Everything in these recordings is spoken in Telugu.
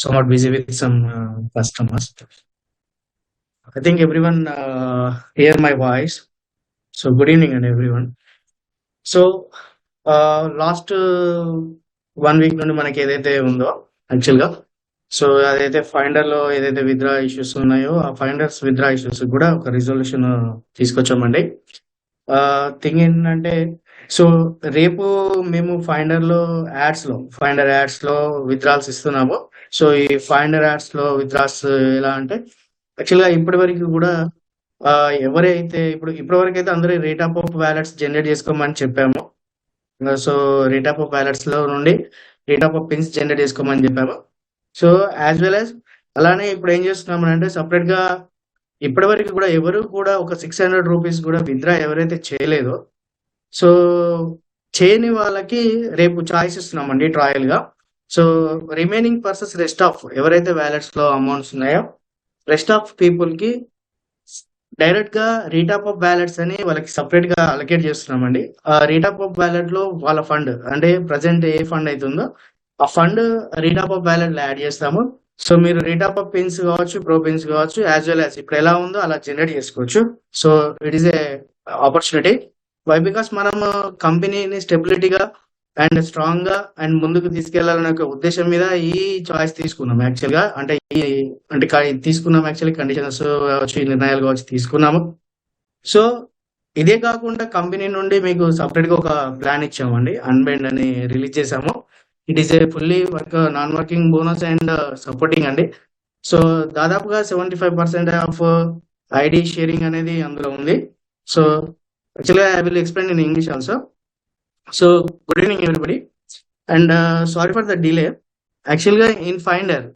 somewhat busy with some uh, customers. I think everyone uh, hear my voice. So good evening and everyone. So last one week నుండి మనకి ఏదైతే ఉందో యాక్చువల్గా సో అదైతే ఫైండర్లో ఏదైతే విత్డ్రా ఇష్యూస్ ఉన్నాయో ఆ ఫైండర్స్ విత్డ్రా ఇష్యూస్ కూడా ఒక రిజల్యూషన్ uh, తీసుకొచ్చామండి uh, థింగ్ ఏంటంటే సో రేపు మేము ఫైండర్లో యాడ్స్లో ఫైండర్ యాడ్స్లో విత్డ్రాల్స్ ఇస్తున్నాము సో ఈ ఫైవ్ హండ్రెడ్ యాడ్స్లో విత్డ్రాస్ ఎలా అంటే యాక్చువల్గా ఇప్పటి వరకు కూడా ఎవరైతే ఇప్పుడు ఇప్పటి వరకు అయితే అందరూ rate of of wallets generate చేసుకోమని చెప్పాము. సో రేట్ ఆఫ్ ఆఫ్ వ్యాలెట్స్లో నుండి rate of of pins generate చేసుకోమని చెప్పాము. సో యాజ్ వెల్ యాజ్ అలానే ఇప్పుడు ఏం చేస్తున్నాం అంటే సపరేట్గా ఇప్పటి వరకు కూడా ఎవరు కూడా ఒక సిక్స్ హండ్రెడ్ రూపీస్ కూడా విత్డ్రా ఎవరైతే చేయలేదో సో చేయని వాళ్ళకి రేపు చాయిస్ ఇస్తున్నామండి ట్రయల్గా so remaining persons rest of ఎవరైతే వ్యాలెట్స్లో అమౌంట్స్ ఉన్నాయో రెస్ట్ ఆఫ్ పీపుల్కి డైరెక్ట్గా రీటాప్ ఆఫ్ బ్యాలెట్స్ అని వాళ్ళకి సపరేట్గా అలొకేట్ చేస్తున్నామండి. ఆ రీటాప్ ఆఫ్ బ్యాలెట్లో వాళ్ళ ఫండ్ అంటే ప్రజెంట్ ఏ ఫండ్ అవుతుందో ఆ ఫండ్ రీటాప్ ఆఫ్ బ్యాలెట్లో యాడ్ చేస్తాము. సో మీరు రీటాప్ ఆఫ్ పిన్స్ కావచ్చు ప్రో పిన్స్ కావచ్చు యాజ్ వెల్ యాజ్ ఇప్పుడు ఎలా ఉందో అలా జనరేట్ చేసుకోవచ్చు. So it is a opportunity why because మనం కంపెనీని స్టెబిలిటీగా అండ్ స్ట్రాంగ్గా అండ్ ముందుకు తీసుకెళ్ళాలనే ఒక ఉద్దేశం మీద ఈ చాయిస్ తీసుకున్నాం. యాక్చువల్గా అంటే ఈ అంటే తీసుకున్నాం యాక్చువల్లీ కండిషన్స్ కావచ్చు నిర్ణయాలు కావచ్చు తీసుకున్నాము. సో ఇదే కాకుండా కంపెనీ నుండి మీకు సపరేట్గా ఒక ప్లాన్ ఇచ్చామండి. అన్బెండ్ అని రిలీజ్ చేసాము it is a fully work non working bonus and supporting అండి. సో దాదాపుగా seventy five percent of ID sharing అనేది అందులో ఉంది. సో యాక్చువల్గా I will explain in English also So good evening everybody and uh, sorry for the delay. Actually in Finder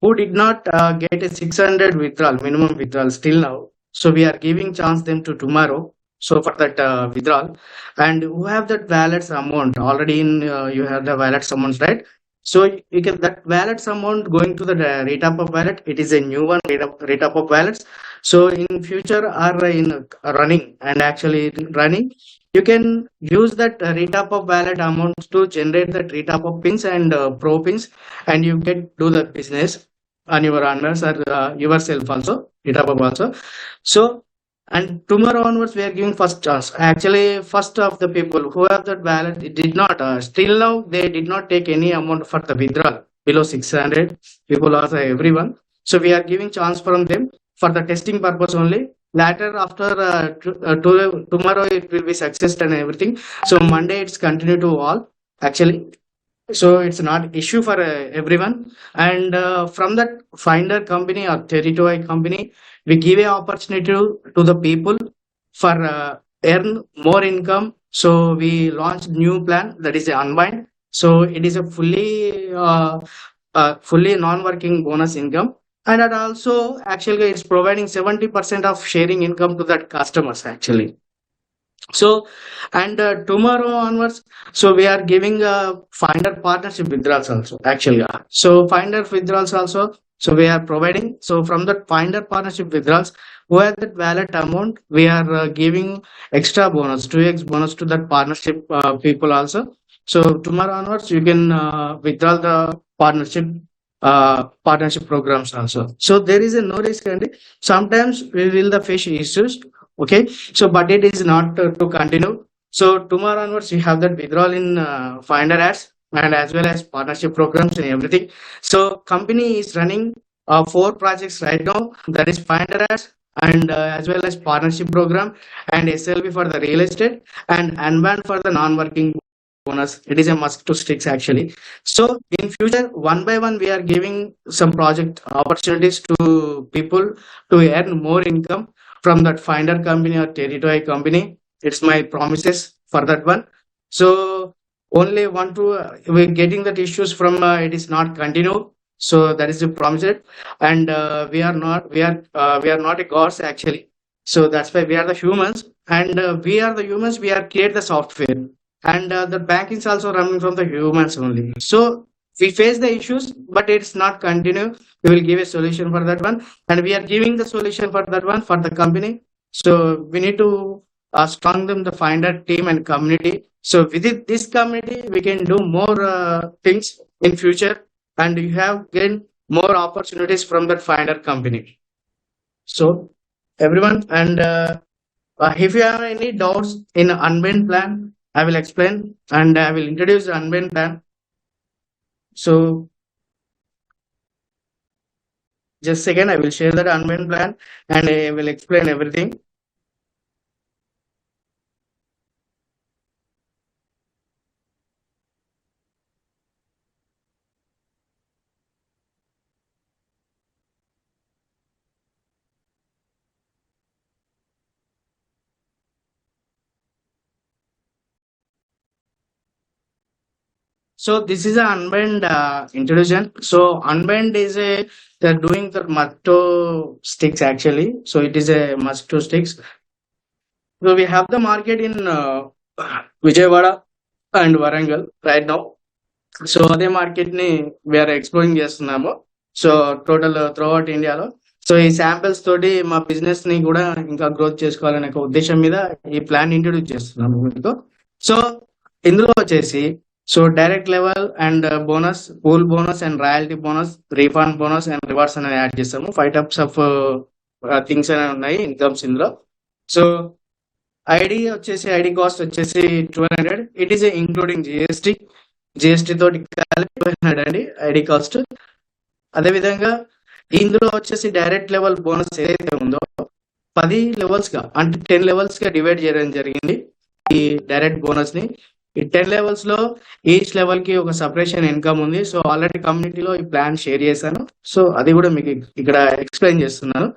who did not uh, get a 600 withdrawal minimum withdrawal still now. So we are giving chance them to tomorrow. So for that uh, withdrawal and who have that valid amount already in uh, you have the valid amount right. So you can that wallets amount going to the uh, rate up of wallet. It is a new one rate up, rate up of wallets. So in future are in running and actually running you can use that uh, rate up of wallet amounts to generate that rate up of pins and uh, pro pins and you get do the business on your honors or uh, yourself also it up also. So and tomorrow onwards we are giving first chance. Actually first of the people who have that it did not uh, still now they did not take any amount for the withdrawal. Below 600 people also everyone. So we are giving chance from them for the testing purpose only later after uh, to, uh, to- tomorrow it will be success and everything. So monday it's continue to all. Actually so it's not issue for uh, everyone. And uh, from that finder company or territory company we give a opportunity to, to the people for uh, earn more income. So we launched new plan that is unwind so it is a fully uh, uh, fully non-working bonus income and that also actually it's providing 70% of sharing income to that customers actually. So and uh, tomorrow onwards so we are giving a finder partnership withdrawals also actually. So finder withdrawals also so we are providing. So from that finder partnership withdrawals have that wallet amount we are uh, giving extra bonus 2x bonus to that partnership uh, people also. So tomorrow onwards you can uh, withdraw the partnership uh, partnership programs also. So there is a no risk and sometimes we will the face issues okay? So but it is not uh, to continue. So tomorrow onwards we have that withdrawal in uh, finder ads and as well as partnership programs and everything. So company is running uh, four projects right now. That is finder ads and uh, as well as partnership program and slb for the real estate and unban for the non-working bonus. It is a must to sticks actually. So in future one by one we are giving some project opportunities to people to earn more income from that finder company or territory company. It's my promises for that one. So only one to uh, we're getting that issues from uh, it is not continue so that is the promise. And uh, we are not we are uh, we are not a gods actually. So that's why we are the humans. And uh, we are the humans. We are create the software and uh, the banking is also running from the humans only. So we face the issues but it's not continue. We will give a solution for that one. And we are giving the solution for that one for the company. So we need to uh, strengthen the finder team and community. So within this community we can do more uh, things in future. And you have gained more opportunities from that finder company. So everyone and uh, uh, if you have any doubts in unbind plan i will explain and i will introduce the plan so just second i will share that unbind plan and i will explain everything So this is an unbind uh, introduction. So unbind is a they're doing the Matto sticks actually. So it is a Matto sticks. So we have the market in uh, Vijayawada and Warangal right now. So అదే మార్కెట్ని వేరే ఎక్స్ప్లోరింగ్ చేస్తున్నాము సో టోటల్ త్రూ అవుట్ ఇండియాలో సో ఈ శాంపిల్స్ తోటి మా బిజినెస్ని కూడా ఇంకా గ్రోత్ చేసుకోవాలనే ఒక ఉద్దేశం మీద ఈ ప్లాన్ ఇంట్రొడ్యూస్ చేస్తున్నాము మీకు సో ఇందులో వచ్చేసి so direct level and bonus pool bonus and royalty bonus refund bonus and rewards అనేది యాడ్ చేస్తాము. ఫైవ్ టైప్స్ ఆఫ్ థింగ్స్ అనేవి ఉన్నాయి ఇన్కమ్స్ ఇందులో. సో ఐడి వచ్చేసి ఐడి కాస్ట్ వచ్చేసి twelve hundred it is including GST GST తోటి కలిపి హండ్రెడ్ అండి ఐడి కాస్ట్ అదే విధంగా ఇందులో వచ్చేసి డైరెక్ట్ లెవెల్ బోనస్ ఏదైతే ఉందో పది లెవెల్స్గా అంటే టెన్ లెవెల్స్గా డివైడ్ చేయడం జరిగింది ఈ డైరెక్ట్ బోనస్ని. ఈ టెన్ లెవెల్స్లో ఈచ్ లెవెల్కి ఒక సపరేషన్ ఇన్కమ్ ఉంది. సో ఆల్రెడీ కమ్యూనిటీలో ఈ ప్లాన్ షేర్ చేశాను. సో అది కూడా మీకు ఇక్కడ ఎక్స్ప్లెయిన్ చేస్తున్నాను.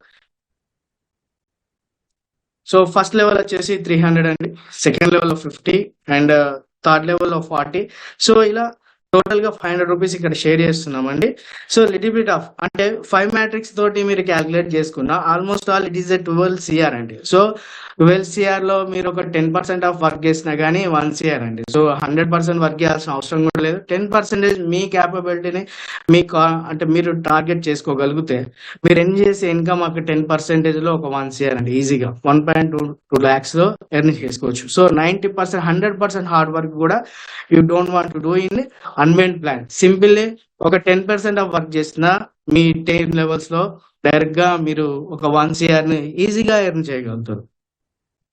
సో ఫస్ట్ లెవెల్ వచ్చేసి త్రీ హండ్రెడ్ అండి. Second level fifty and third level of forty so ఇలా టోటల్గా ఫైవ్ హండ్రెడ్ రూపీస్ ఇక్కడ షేర్ చేస్తున్నామండి. సో లిటిల్ బిట్ ఆఫ్ అంటే ఫైవ్ మ్యాట్రిక్స్ తోటి మీరు క్యాలిక్యులేట్ చేసుకున్న almost all it is a twelve CR అండి. సో ట్వెల్వ్ సిఆర్లో మీరు ఒక టెన్ పర్సెంట్ ఆఫ్ వర్క్ చేసినా కానీ వన్ సిఆర్ అండి. సో హండ్రెడ్ పర్సెంట్ వర్క్ చేయాల్సిన అవసరం లేదు టెన్ పర్సెంటేజ్ మీ క్యాపబిలిటీని మీ అంటే మీరు టార్గెట్ చేసుకోగలిగితే మీరు ఎర్న్ చేసే ఇన్కమ్ ఒక టెన్ పర్సెంటేజ్లో ఒక వన్ సిఆర్ అండి. ఈజీగా వన్ పాయింట్ టూ టూ ల్యాక్స్లో ఎర్న్ చేసుకోవచ్చు. So ninety percent hundred percent hard work కూడా you don't want to do in unbend plan simple ఒక టెన్ పర్సెంట్ ఆఫ్ వర్క్ చేసిన మీ టెన్ లెవెల్స్లో డైరెక్ట్గా మీరు ఒక వన్ సిఆర్ని ఈజీగా ఎర్న్ చేయగలుగుతారు.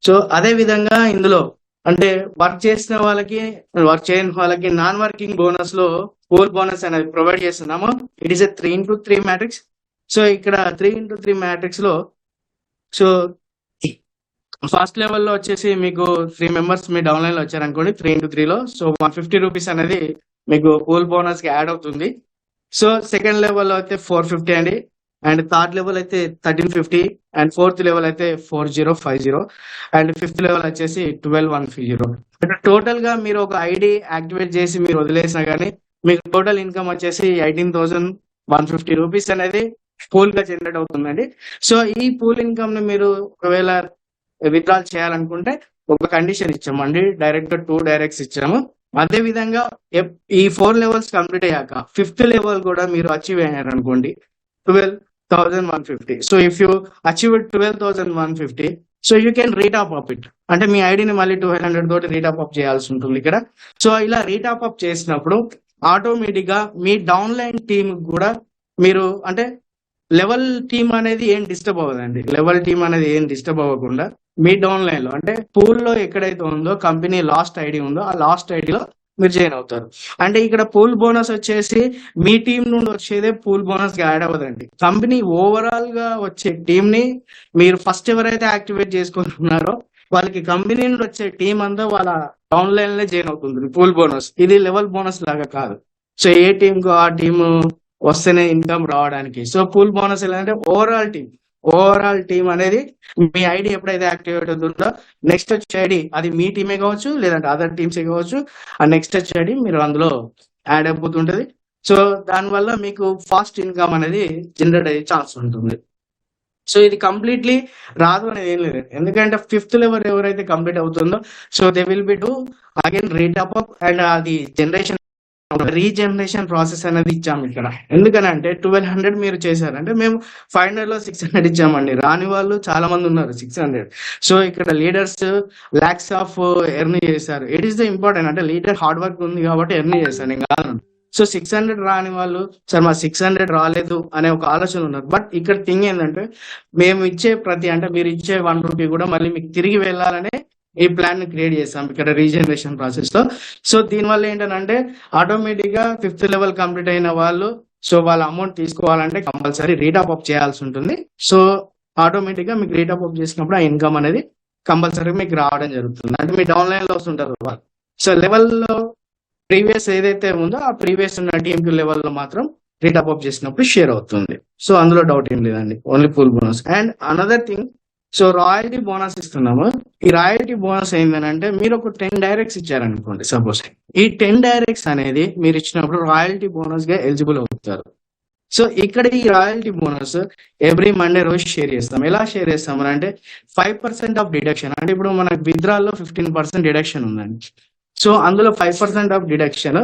సో అదే విధంగా ఇందులో అంటే వర్క్ చేసిన వాళ్ళకి వర్క్ చేయని వాళ్ళకి నాన్ వర్కింగ్ బోనస్లో పూల్ బోనస్ అనేది ప్రొవైడ్ చేస్తున్నాము. It is a three into three matrix so ఇక్కడ త్రీ ఇంటూ త్రీ మ్యాట్రిక్స్లో సో ఫస్ట్ లెవెల్లో వచ్చేసి మీకు త్రీ మెంబర్స్ మీ డౌన్ లైన్లో వచ్చారనుకోండి త్రీ ఇంటూ త్రీలో సో వన్ ఫిఫ్టీ రూపీస్ అనేది మీకు పూల్ బోనస్కి యాడ్ అవుతుంది. సో సెకండ్ లెవెల్లో అయితే ఫోర్ ఫిఫ్టీ అండి. అండ్ థర్డ్ లెవెల్ అయితే thirteen fifty and fourth level అయితే four zero five zero and fifth level వచ్చేసి ట్వెల్వ్ వన్ ఫైవ్ జీరో టోటల్గా మీరు ఒక ఐడి యాక్టివేట్ చేసి మీరు వదిలేసినా కానీ మీకు టోటల్ ఇన్కమ్ వచ్చేసి eighteen thousand one fifty rupees అనేది పూల్గా జనరేట్ అవుతుందండి. సో ఈ పూల్ ఇన్కమ్ని మీరు ఒకవేళ విత్డ్రాల్ చేయాలనుకుంటే ఒక కండిషన్ ఇచ్చామండి. డైరెక్ట్ టూ డైరెక్ట్స్ ఇచ్చాము. అదే విధంగా ఈ ఫోర్ లెవెల్స్ కంప్లీట్ అయ్యాక ఫిఫ్త్ లెవెల్ కూడా మీరు అచీవ్ అయ్యారు అనుకోండి twelve thousand one fifty so if you achieve twelve thousand one fifty so you can retop up it అంటే మీ ఐడిని మళ్ళీ టూ హండ్రెడ్ తోటి రీటాప్ అప్ చేయాల్సి ఉంటుంది ఇక్కడ. సో ఇలా రీటాప్ అప్ చేసినప్పుడు ఆటోమేటిక్గా మీ డౌన్లైన్ టీమ్ కూడా మీరు అంటే లెవెల్ టీమ్ అనేది ఏం డిస్టర్బ్ అవ్వదండి. లెవెల్ టీమ్ అనేది ఏం డిస్టర్బ్ అవ్వకుండా మీ డౌన్ లైన్లో అంటే పూల్లో ఎక్కడైతే ఉందో కంపెనీ లాస్ట్ ఐడి ఉందో ఆ లాస్ట్ ఐడిలో మీరు జాయిన్ అవుతారు. అంటే ఇక్కడ పూల్ బోనస్ వచ్చేసి మీ టీం నుండి వచ్చేదే పూల్ బోనస్ యాడ్ అవ్వదండి. కంపెనీ ఓవరాల్గా వచ్చే టీం ని మీరు ఫస్ట్ ఎవరైతే యాక్టివేట్ చేసుకుంటున్నారో వాళ్ళకి కంపెనీ నుండి వచ్చే టీం అంతా వాళ్ళ ఆన్లైన్లో జాయిన్ అవుతుంది పూల్ బోనస్ ఇది లెవెల్ బోనస్ లాగా కాదు. సో ఏ టీం కు ఆ టీం వస్తేనే ఇన్కమ్ రావడానికి. సో పూల్ బోనస్ ఎలా అంటే ఓవరాల్ టీం ఓవరాల్ టీం అనేది మీ ఐడి ఎప్పుడైతే యాక్టివేట్ అవుతుందో నెక్స్ట్ వచ్చే ఐడి అది మీ టీమే కావచ్చు లేదంటే అదర్ టీమ్స్ కావచ్చు ఆ నెక్స్ట్ వచ్చే ఐడి మీరు అందులో యాడ్ అయిపోతుంటది. సో దానివల్ల మీకు ఫాస్ట్ ఇన్కమ్ అనేది జనరేట్ అయ్యే ఛాన్స్ ఉంటుంది. సో ఇది కంప్లీట్లీ రాదు అనేది ఏం లేదు. ఎందుకంటే ఫిఫ్త్ లెవెల్ ఎవరైతే కంప్లీట్ అవుతుందో so they will be to again rate up and అది జనరేషన్ రీజనరేషన్ ప్రాసెస్ అనేది ఇచ్చాము ఇక్కడ. ఎందుకనంటే ట్వెల్వ్ హండ్రెడ్ మీరు చేశారంటే మేము ఫైవ్ హండ్రెడ్లో సిక్స్ హండ్రెడ్ ఇచ్చామండి. రాని వాళ్ళు చాలా మంది ఉన్నారు సిక్స్ హండ్రెడ్ సో ఇక్కడ లీడర్స్ లాక్స్ ఆఫ్ ఎర్న్ చేశారు. ఇట్ ఈస్ ద ఇంపార్టెంట్ అంటే లీడర్ హార్డ్ వర్క్ ఉంది కాబట్టి ఎర్న్ చేశాను నేను కాదు. సో సిక్స్ హండ్రెడ్ రాని వాళ్ళు సార్ మా సిక్స్ హండ్రెడ్ రాలేదు అనే ఒక ఆలోచన ఉన్నారు. బట్ ఇక్కడ థింగ్ ఏంటంటే మేము ఇచ్చే ప్రతి అంటే మీరు ఇచ్చే వన్ రూపీ కూడా మళ్ళీ మీకు తిరిగి వెళ్ళాలనే ఈ ప్లాన్ని క్రియేట్ చేస్తాం ఇక్కడ రీజనరేషన్ ప్రాసెస్లో సో దీనివల్ల ఏంటంటే ఆటోమేటిక్గా ఫిఫ్త్ లెవెల్ కంప్లీట్ అయిన వాళ్ళు సో వాళ్ళ అమౌంట్ తీసుకోవాలంటే కంపల్సరీ రీటాప్ అప్ చేయాల్సి ఉంటుంది. సో ఆటోమేటిక్గా మీకు రీటాప్ అప్ చేసినప్పుడు ఆ ఇన్కమ్ అనేది కంపల్సరీ మీకు రావడం జరుగుతుంది. అంటే మీ డౌన్ లైన్లో వస్తుంటారు వాళ్ళు. సో లెవెల్లో ప్రీవియస్ ఏదైతే ఉందో ఆ ప్రీవియస్ ఉన్న టీఎంక్యూ లెవెల్లో మాత్రం రీటాప్ అప్ చేసినప్పుడు షేర్ అవుతుంది. సో అందులో డౌట్ ఏం లేదండి. Only full bonus and another thing so royalty bonus ఇస్తున్నాము. ఈ రాయల్టీ బోనస్ ఏంటంటే మీరు ఒక టెన్ డైరెక్ట్స్ ఇచ్చారనుకోండి సపోజ్ ఈ టెన్ డైరెక్ట్స్ అనేది మీరు ఇచ్చినప్పుడు రాయల్టీ బోనస్గా ఎలిజిబుల్ అవుతారు. సో ఇక్కడ ఈ రాయల్టీ బోనస్ ఎవ్రీ మండే రోజు షేర్ చేస్తాం. ఎలా షేర్ చేస్తాం అంటే ఫైవ్ పర్సెంట్ ఆఫ్ డిడక్షన్ అంటే ఇప్పుడు మనకు విత్డ్రాల్లో ఫిఫ్టీన్ పర్సెంట్ డిడక్షన్ ఉందండి. సో అందులో ఫైవ్ పర్సెంట్ ఆఫ్ డిడక్షన్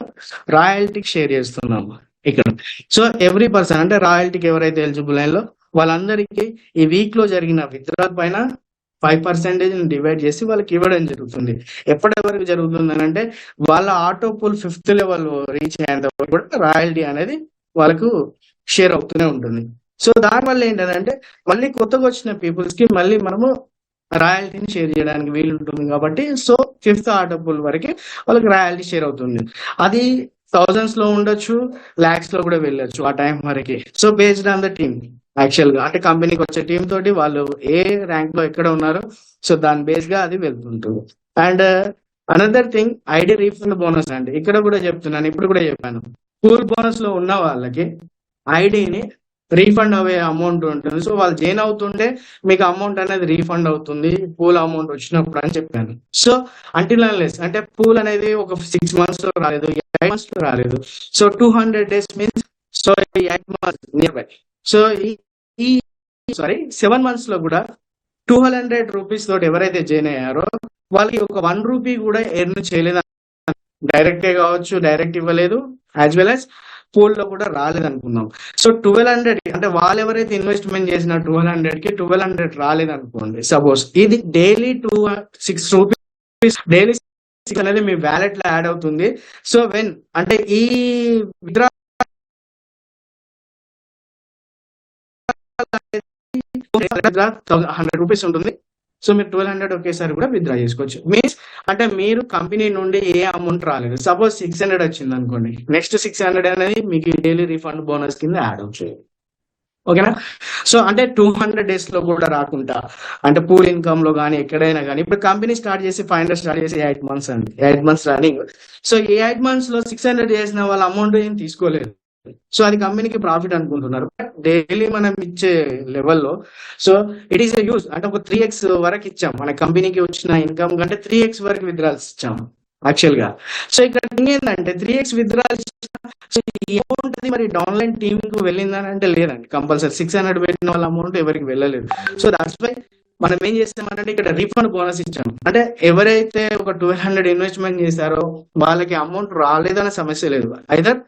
రాయల్టీకి షేర్ చేస్తున్నాము. ఇక్కడ. సో ఎవ్రీ పర్సన్ అంటే రాయల్టీకి ఎవరైతే ఎలిజిబుల్ అయ్యో వాళ్ళందరికీ ఈ వీక్లో జరిగిన విత్డ్రాల్ పైన ఫైవ్ పర్సెంటేజ్ డివైడ్ చేసి వాళ్ళకి ఇవ్వడం జరుగుతుంది. ఎప్పటి వరకు జరుగుతుంది అని అంటే వాళ్ళ auto pool fifth level reach అయ్యేంత వరకు కూడా రాయల్టీ అనేది వాళ్ళకు షేర్ అవుతూనే ఉంటుంది. సో దానివల్ల ఏంటంటే మళ్ళీ కొత్తగా వచ్చిన పీపుల్స్కి మళ్ళీ మనము రాయల్టీని షేర్ చేయడానికి వీలు ఉంటుంది కాబట్టి సో ఫిఫ్త్ ఆటో పూల్ వరకు వాళ్ళకి రాయల్టీ షేర్ అవుతుంది. అది థౌజండ్స్లో ఉండొచ్చు లాక్స్లో కూడా వెళ్ళొచ్చు ఆ టైం వరకు. So based on the team యాక్చువల్గా. అంటే కంపెనీకి వచ్చే టీం తోటి వాళ్ళు ఏ ర్యాంక్లో ఎక్కడ ఉన్నారో సో దాని బేస్గా అది వెళ్తుంటుంది. And another thing ID refund bonus అండి. ఇక్కడ కూడా చెప్తున్నాను ఇప్పుడు కూడా చెప్పాను. పూల్ బోనస్లో ఉన్న వాళ్ళకి ఐడిని రీఫండ్ అవే అమౌంట్ ఉంటుంది. సో వాళ్ళు జైన్ అవుతుంటే మీకు అమౌంట్ అనేది రీఫండ్ అవుతుంది పూల్ అమౌంట్ వచ్చినప్పుడు అని చెప్పాను. సో అంటిల్ లెస్ అంటే పూల్ అనేది ఒక సిక్స్ మంత్స్లో రాలేదు ఎయిట్ మంత్స్లో రాలేదు. So two hundred days means so eight months near by so ఈ సారీ సెవెన్ మంత్స్లో కూడా టూ హండ్రెడ్ రూపీస్ తోటి ఎవరైతే జాయిన్ అయ్యారో వాళ్ళకి ఒక వన్ రూపీ కూడా ఎర్న్ చేయలేదు డైరెక్ట్ కావచ్చు డైరెక్ట్ ఇవ్వలేదు యాజ్ వెల్ యాజ్ పూల్లో కూడా రాలేదు సో ట్వెల్వ్ హండ్రెడ్ అంటే వాళ్ళు ఎవరైతే ఇన్వెస్ట్మెంట్ చేసిన ట్వెల్వ్ హండ్రెడ్కి ట్వెల్వ్ హండ్రెడ్ రాలేదనుకోండి సపోజ్ ఇది daily two six rupees daily అనేది మీ వ్యాలెట్లో యాడ్ అవుతుంది. సో వెన్ అంటే ఈ విత్డ్రా హండ్రెడ్ రూపీస్ ఉంటుంది. సో మీరు ట్వెల్వ్ హండ్రెడ్ ఒకేసారి కూడా విత్డ్రా చేసుకోవచ్చు. మీన్స్ అంటే మీరు కంపెనీ నుండి ఏ అమౌంట్ రాలేదు. సపోజ్ సిక్స్ హండ్రెడ్ వచ్చింది అనుకోండి నెక్స్ట్ సిక్స్ హండ్రెడ్ అనేది మీకు డైలీ రీఫండ్ బోనస్ కింద యాడ్ అవుతుంది. ఓకేనా సో అంటే టూ హండ్రెడ్ డేస్లో కూడా రాకుండా అంటే పూల్ ఇన్కమ్లో కానీ ఎక్కడైనా కానీ ఇప్పుడు కంపెనీ స్టార్ట్ చేసి ఫైవ్ హండ్రెడ్ స్టార్ట్ చేసి ఎయిట్ మంత్స్ అండి. ఎయిట్ మంత్స్ రన్నింగ్ సో ఈ ఎయిట్ మంత్స్లో సిక్స్ హండ్రెడ్ చేసిన వాళ్ళ అమౌంట్ ఏం తీసుకోలేదు. సో అది కంపెనీకి ప్రాఫిట్ అనుకుంటున్నారు. బట్ డైలీ మనం ఇచ్చే లెవెల్లో సో ఇట్ ఈస్ యూస్ అంటే ఒక త్రీ ఎక్స్ వరకు ఇచ్చాం. మన కంపెనీకి వచ్చిన ఇన్కమ్ కంటే త్రీ ఎక్స్ వరకు విత్డ్రాల్స్ ఇచ్చాం యాక్చువల్గా. సో ఇక్కడ ఏంటంటే త్రీ ఎక్స్ విత్డ్రాల్స్ అమౌంట్ మరి ఆన్లైన్ టీమ్కు వెళ్ళిందని అంటే లేదండి కంపల్సరీ సిక్స్ హండ్రెడ్ పెట్టిన వాళ్ళ అమౌంట్ ఎవరికి వెళ్ళలేదు. సో దాట్స్ వై మనం ఏం చేస్తామంటే ఇక్కడ రీఫండ్ బోనస్ ఇచ్చాము. అంటే ఎవరైతే ఒక ట్వెల్వ్ హండ్రెడ్ ఇన్వెస్ట్మెంట్ చేశారో వాళ్ళకి అమౌంట్ రాలేదనే సమస్య లేదు. ఐదర్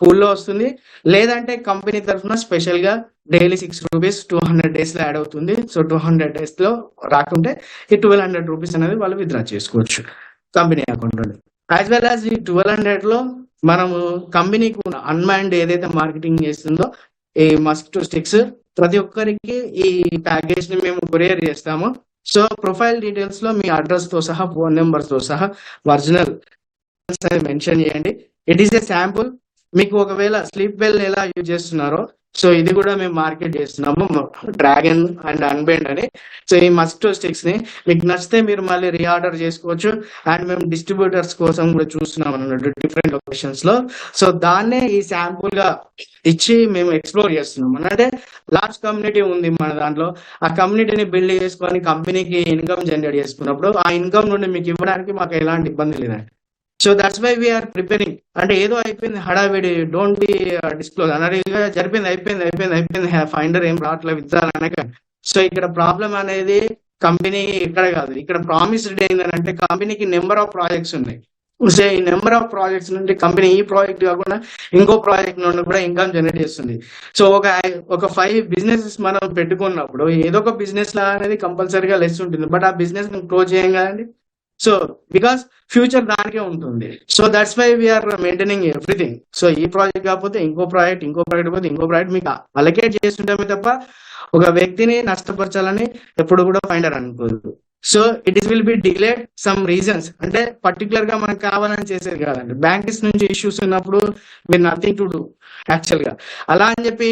పూల్లో వస్తుంది లేదంటే కంపెనీ తరఫున స్పెషల్గా daily six rupees two hundred డేస్లో యాడ్ అవుతుంది. సో టూ హండ్రెడ్ డేస్లో రాకుంటే ఈ ట్వెల్వ్ హండ్రెడ్ రూపీస్ అనేది వాళ్ళు విత్డ్రా చేసుకోవచ్చు కంపెనీ అకౌంట్ నుండి యాజ్ వెల్ యాజ్ ఈ ట్వెల్వ్ హండ్రెడ్లో మనము కంపెనీకి అన్మాండ్ ఏదైతే మార్కెటింగ్ చేస్తుందో ఈ మస్కిటో స్టిక్స్ ప్రతి ఒక్కరికి ఈ ప్యాకేజ్ని మేము కొరియర్ చేస్తాము. సో ప్రొఫైల్ డీటెయిల్స్లో మీ అడ్రస్తో సహా ఫోన్ నెంబర్తో సహా ఒరిజినల్ మెన్షన్ చేయండి. ఇట్ ఈస్ ఎ శాంపుల్ మీకు ఒకవేళ స్లీప్ వెల్ ఎలా యూజ్ చేస్తున్నారో సో ఇది కూడా మేము మార్కెట్ చేస్తున్నాము. డ్రాగన్ అండ్ అన్బెండ్ అని. సో ఈ మస్టో స్టిక్స్ని మీకు నచ్చితే మీరు మళ్ళీ రీఆర్డర్ చేసుకోవచ్చు. అండ్ మేము డిస్ట్రిబ్యూటర్స్ కోసం కూడా చూస్తున్నాం అన్నట్టు డిఫరెంట్ లొకేషన్స్లో. సో దాన్నే ఈ శాంపుల్గా ఇచ్చి మేము ఎక్స్ప్లోర్ చేస్తున్నాం. అంటే లార్జ్ కమ్యూనిటీ ఉంది మన దాంట్లో. ఆ కమ్యూనిటీని బిల్డ్ చేసుకొని కంపెనీకి ఇన్కమ్ జనరేట్ చేసుకున్నప్పుడు ఆ ఇన్కమ్ నుండి మీకు ఇవ్వడానికి మాకు ఎలాంటి ఇబ్బంది లేదండి. So that's why we are preparing అంటే ఏదో అయిపోయింది హడావిడి డోంట్ బి డిస్క్లోజ్ అనగా జరిపింది అయిపోయింది అయిపోయింది అయిపోయింది. ఫైండర్ ఏం రావట్లేదు విత్తాలనక సో ఇక్కడ ప్రాబ్లం అనేది కంపెనీ ఇక్కడ కాదు. ఇక్కడ ప్రామిస్డ్ ఏంటంటే కంపెనీకి నెంబర్ ఆఫ్ ప్రాజెక్ట్స్ ఉన్నాయి. సో ఈ నెంబర్ ఆఫ్ ప్రాజెక్ట్స్ నుండి కంపెనీ ఈ ప్రాజెక్ట్ కాకుండా ఇంకో ప్రాజెక్ట్ నుండి కూడా ఇన్కమ్ జనరేట్ చేస్తుంది. సో ఒక ఒక ఫైవ్ బిజినెసెస్ మనం పెట్టుకున్నప్పుడు ఏదో ఒక బిజినెస్ లా అనేది కంపల్సరీగా లెస్ ఉంటుంది. బట్ ఆ బిజినెస్ క్లోజ్ చేయం కదండి సో బికాస్ ఫ్యూచర్ దానికే ఉంటుంది. So that's why we are maintaining everything so ఈ ప్రాజెక్ట్ కాకపోతే ఇంకో ప్రాజెక్ట్ ఇంకో ప్రాజెక్ట్ పోతే ఇంకో ప్రాజెక్ట్ మీకు అలకేట్ చేస్తుంటామే తప్ప ఒక వ్యక్తిని నష్టపరచాలని ఎప్పుడు కూడా finder అనుకోదు. So it is will be delayed some reasons అంటే పర్టికులర్గా మనకు కావాలని చేసేది కాదండి. బ్యాంక్స్ నుంచి ఇష్యూస్ ఉన్నప్పుడు మీరు నథింగ్ టు డూ యాక్చువల్గా. అలా అని చెప్పి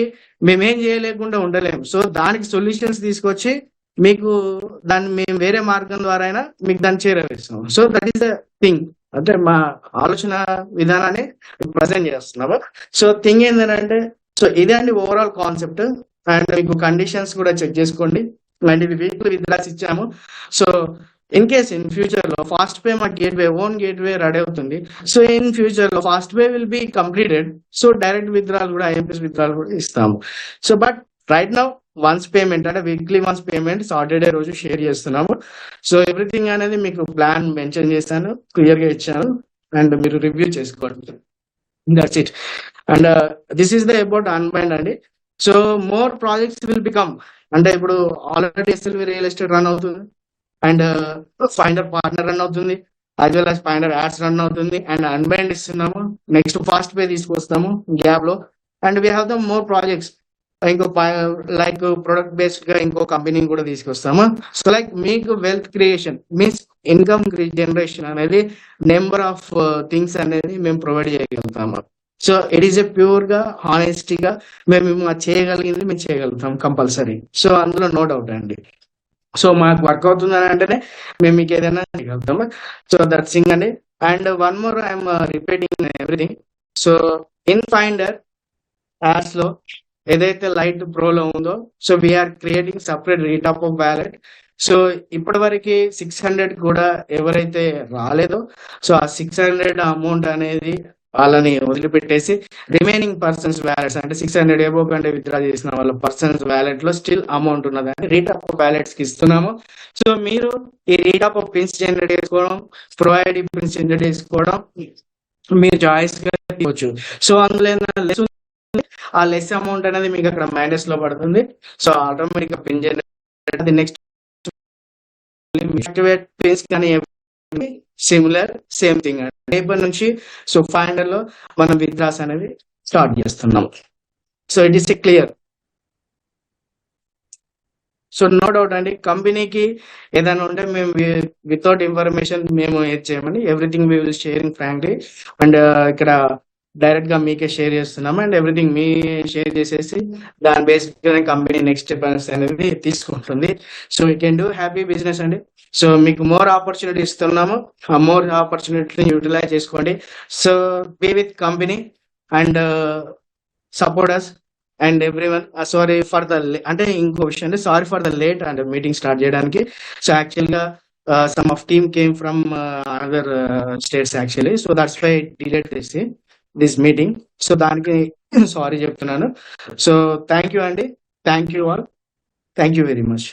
మేమేం చేయలేకుండా ఉండలేము. సో దానికి సొల్యూషన్స్ తీసుకొచ్చి మీకు దాన్ని మేము వేరే మార్గం ద్వారా అయినా మీకు దాన్ని చేరవేస్తాం so that is the thing అంటే మా ఆలోచన విధానాన్ని ప్రజెంట్ చేస్తున్నాము. సో థింగ్ ఏంటంటే సో ఇదే అండి ఓవరాల్ కాన్సెప్ట్ అండ్ మీకు కండిషన్స్ కూడా చెక్ చేసుకోండి. అండ్ ఇది వీక్లీ విత్డ్రాస్ ఇచ్చాము. సో ఇన్ కేస్ ఇన్ ఫ్యూచర్లో ఫాస్ట్ పే మా gateway own gateway ready అవుతుంది. సో ఇన్ ఫ్యూచర్లో fast pay will be completed so direct withdrawal కూడా ఐఎంపీఎస్ విత్డ్రాల్ కూడా ఇస్తాము. So but right now once payment అంటే వీక్లీ వన్స్ పేమెంట్ సాటర్డే రోజు షేర్ చేస్తున్నాము. సో ఎవ్రీథింగ్ అనేది మీకు ప్లాన్ మెన్షన్ చేశాను క్లియర్గా ఇచ్చాను అండ్ మీరు రివ్యూ చేసుకోండి that's it and this is the about unbind అండి. So more projects will become. అంటే ఇప్పుడు already SLV real estate run అవుతుంది. అండ్ ఫైండర్ పార్ట్నర్ రన్ అవుతుంది. As well as finder ads run అవుతుంది. అండ్ అన్బైండ్ ఇస్తున్నాము. నెక్స్ట్ ఫాస్ట్ పే తీసుకొస్తాము గ్యాప్లో and we have the more projects ఇంకో లైక్ ప్రొడక్ట్ బేస్డ్గా ఇంకో కంపెనీని కూడా తీసుకొస్తాము? సో లైక్ మీకు wealth creation means income generation అనేది నెంబర్ ఆఫ్ థింగ్స్ అనేది మేము ప్రొవైడ్ చేయగలుగుతాము? సో ఇట్ ఈస్ ఎ ప్యూర్గా హానెస్టీగా మేము చేయగలిగింది మేము చేయగలుగుతాం కంపల్సరీ సో అందులో నో డౌట్ అండి. సో మాకు వర్క్ అవుతుంది అని అంటేనే మేము మీకు ఏదైనా చేయగలుగుతాము? సో దట్ సింగ్ అండి. And one more I'm repeating everything so in finder యాప్స్లో ఏదైతే లైట్ ప్రోలో ఉందో so we're creating separate retop of wallet so ఇప్పటి వరకు సిక్స్ హండ్రెడ్ కూడా ఎవరైతే రాలేదో సో ఆ సిక్స్ హండ్రెడ్ అమౌంట్ అనేది వాళ్ళని వదిలిపెట్టేసి రిమైనింగ్ పర్సన్స్ వ్యాలెట్స్ అంటే సిక్స్ హండ్రెడ్ ఏబో కంటే విత్డ్రా చేసిన వాళ్ళ పర్సన్స్ వ్యాలెట్లో స్టిల్ అమౌంట్ ఉన్నదని రీటాప్ ఆఫ్ వ్యాలెట్స్కి ఇస్తున్నాము. సో మీరు ఈ రీటాప్ ఆఫ్ పిన్స్ జనరేట్ చేసుకోవడం ప్రొవైడ్ పిన్స్ జనరేట్ చేసుకోవడం మీరు చాయిస్గా తీయవచ్చు సో అందులో ఆ లెస్ అమౌంట్ అనేది మీకు అక్కడ మైనస్లో పడుతుంది. సో ఆటోమేటిక్గా pin generate next activate pins కానీ సిమిలర్ సేమ్ థింగ్ రేపటి నుంచి సో ఫైనల్లో మనం విత్డ్రాస్ అనేది స్టార్ట్ చేస్తున్నాం. So it is clear so no doubt అండి కంపెనీకి ఏదైనా ఉంటే మేము వితౌట్ ఇన్ఫర్మేషన్ మేము ఏది చేయమని everything we will sharing frankly and ఇక్కడ డైరెక్ట్గా మీకే షేర్ చేస్తున్నాము అండ్ ఎవ్రీథింగ్ మీ షేర్ చేసేసి దాని బేసిక్ కంపెనీ నెక్స్ట్ స్టెప్స్ అనేది తీసుకుంటుంది. So you can do happy business అండి. సో మీకు మోర్ ఆపర్చునిటీ ఇస్తున్నాము. ఆ మోర్ ఆపర్చునిటీని యూటిలైజ్ చేసుకోండి. So be with company and supporters and everyone sorry for the అంటే ఇంకో విషయం అంటే sorry for the late and meeting start చేయడానికి. సో యాక్చువల్గా some of team came from another states actually so that's why delayed చేసి దిస్ మీటింగ్ సో దానికి సారీ చెప్తున్నాను. సో థ్యాంక్ యూ అండి thank you all thank you very much